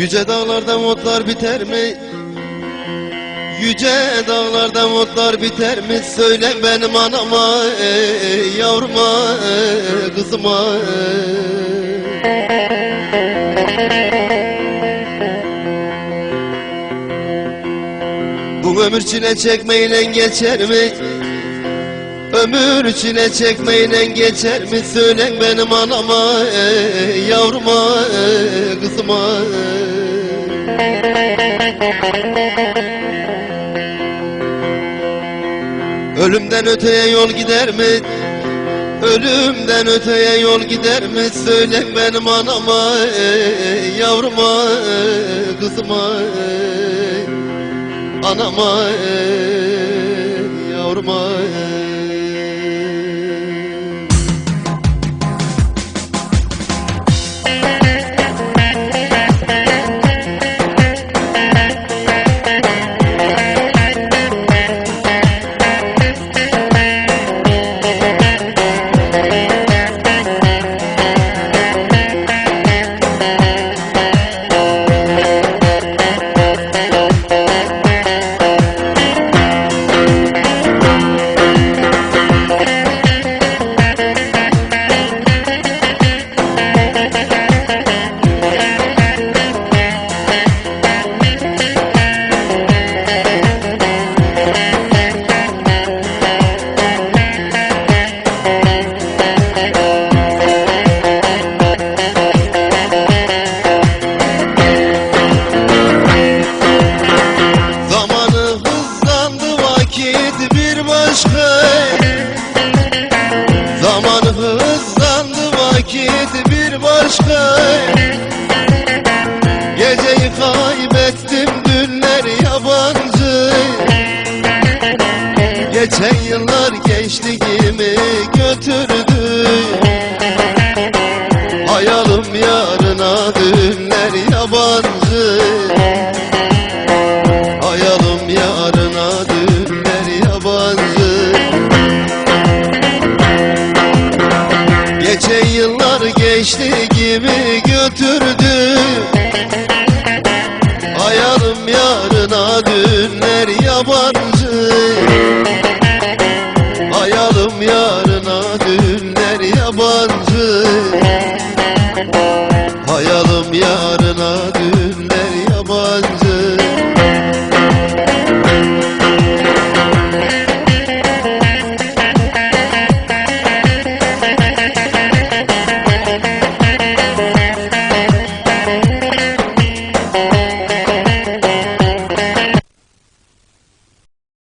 Yüce dağlarda mutlar biter mi? Yüce dağlarda mutlar biter mi? Söyle benim anama, ey, yavruma, ey, kızıma. ey. Ömür çile çekmeyle geçer mi? Ömür çile çekmeyle geçer mi? Söyle benim anama, ey, yavruma, ey, kızıma. ey. Ölümden öteye yol gider mi? Ölümden öteye yol gider mi? Söyle benim anama, ey, yavruma, ey, kızıma, ey. Anama, ey, başka Geceyi kaybettim dünler yabancı. Geçen yıllar gençliğimi götürdü götürdü Hayalim yarına dünler yabancı